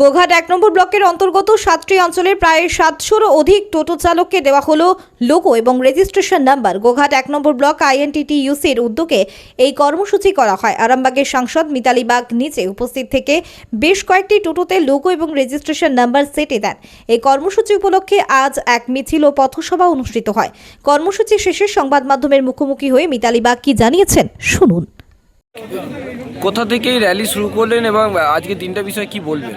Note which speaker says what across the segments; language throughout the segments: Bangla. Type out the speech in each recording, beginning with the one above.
Speaker 1: গোঘাট এক নম্বর ব্লকের অন্তর্গত সাতটি অঞ্চলের প্রায় সাতশোরও অধিক টোটো চালককে দেওয়া হলো লোগো এবং রেজিস্ট্রেশন নাম্বার। গোঘাট এক নম্বর ব্লক আইএনটিটি ইউসির উদ্যোগে এই কর্মসূচি করা হয়। আরামবাগের সাংসদ মিতালি বাগ নিচে উপস্থিত থেকে বেশ কয়েকটি টোটোতে লোগো এবং রেজিস্ট্রেশন নাম্বার সেটে দেন। এই কর্মসূচি উপলক্ষে আজ এক মিছিল ও পথসভা অনুষ্ঠিত হয়। কর্মসূচি শেষে সংবাদ মাধ্যমের মুখোমুখি হয়ে মিতালি বাগ কি জানিয়েছেন শুনুন।
Speaker 2: কোথা থেকে এই র্যালি শুরু করলেন এবং আজকে তিনটা বিষয়ে কি বলবেন?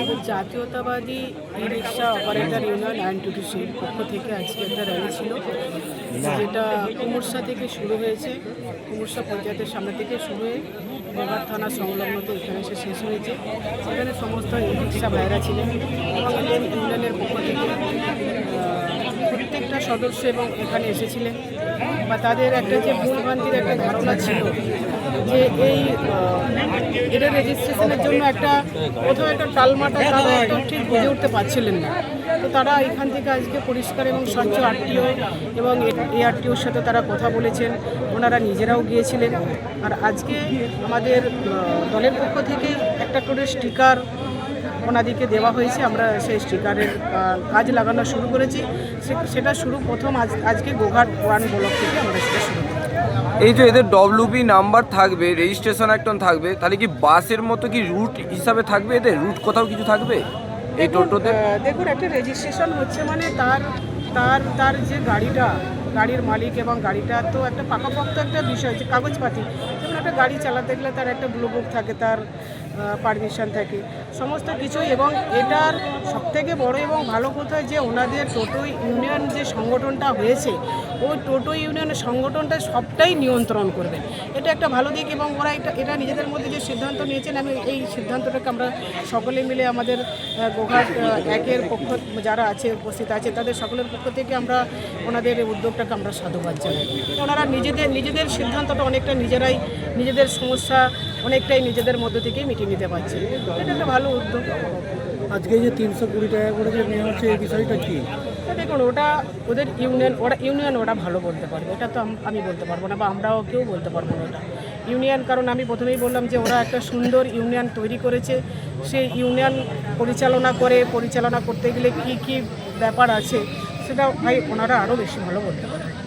Speaker 3: জাতীয়তাবাদী ই রিক্সা অপারেটর ইউনিয়ন আইএনটিটিসির পক্ষ থেকে আজকে একটা র্যালি ছিল। যেটা কুমুরসা থেকে শুরু হয়েছে। কুমুরসা পঞ্চায়েতের সামনে থেকে শুরু হয়ে গোঘাট থানা সংলগ্নতে এখানে এসে শেষ হয়েছে। সেখানে সমস্ত ই রিক্সা ভাইরা ছিলেন এবং এদের ইউনিয়নের পক্ষ থেকে প্রত্যেকটা সদস্য এবং এখানে এসেছিলেন। বা তাদের একটা যে ভুলভ্রান্তির একটা ধারণা ছিল যে এই এটা রেজিস্ট্রেশনের জন্য একটা কোথাও একটা টালমাটা তারা ঠিক বুঝে উঠতে পারছিলেন না। তো তারা এখান থেকে আজকে পরিষ্কার এবং স্বচ্ছ আরটিও এবং এআরটিওর সাথে তারা কথা বলেছেন। ওনারা নিজেরাও গিয়েছিলেন। আর আজকে আমাদের দলের পক্ষ থেকে একটা করে স্টিকার ওনাদিকে দেওয়া হয়েছে। আমরা সেই স্টিকারের কাজ লাগানো শুরু করেছি। সেটা শুরু প্রথম আজ, আজকে গোঘাট ওয়ান ব্লক থেকে আমরা সেটা শুরু
Speaker 2: এই যে এদের ডব্লিউবি নাম্বার থাকবে রেজিস্ট্রেশন একটা থাকবে তাহলে কি বাসের মতো কি রুট হিসাবে থাকবে এদের? রুট কোথাও কিছু থাকবে? এই টোটোতে?
Speaker 3: দেখুন একটা রেজিস্ট্রেশন হচ্ছে মানে তার তার তার যে গাড়িটা গাড়ির মালিক এবং গাড়িটা তো একটা পাকাপোক্ত একটা বিষয় যে কাগজপাতি। যেমন একটা গাড়ি চালাতে গেলে তার একটা ব্লু বুক থাকে তার পারমিশন থাকে। সমস্ত কিছু এবং এটার সবথেকে বড় এবং ভালো কথা যে ওনাদের টোটো ইউনিয়ন যে সংগঠনটা হয়েছে ওই টোটো ইউনিয়নের সংগঠনটা সবটাই নিয়ন্ত্রণ করবে। এটা একটা ভালো দিক এবং ওরা এটা এটা নিজেদের মধ্যে যে সিদ্ধান্ত নিয়েছেন, আমি এই সিদ্ধান্তটাকে আমরা সকলে মিলে আমাদের গোঘাট একের পক্ষ, যারা আছে, উপস্থিত আছে, তাদের সকলের পক্ষ থেকে আমরা ওনাদের উদ্যোগটাকে আমরা সাধুবাদ জানাই। ওনারা নিজেদের নিজেদের সিদ্ধান্তটা অনেকটা নিজেরাই, নিজেদের সমস্যা অনেকটাই নিজেদের মধ্য থেকেই মিটিয়ে নিতে পারছে। এটা একটা ভালো উদ্যোগ।
Speaker 4: আজকে যে তিনশো কুড়ি টাকা করে যে নেওয়া হচ্ছে এই বিষয়টা কি?
Speaker 3: দেখুন ওটা ওদের ইউনিয়ন ওরা ইউনিয়ন ওরা ভালো বলতে পারবে। এটা তো আমি বলতে পারব না বা আমরাও কেউ বলতে পারব না ওটা। ইউনিয়ন কারণ আমি প্রথমেই বললাম যে ওরা একটা সুন্দর ইউনিয়ন তৈরি করেছে। সেই ইউনিয়ন পরিচালনা করে পরিচালনা করতে গেলে কি কি ব্যাপার আছে সেটা ভাই ওনারা আরও বেশি ভালো বলতে পারে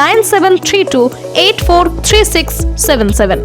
Speaker 5: nine seven three two eight four three six seven seven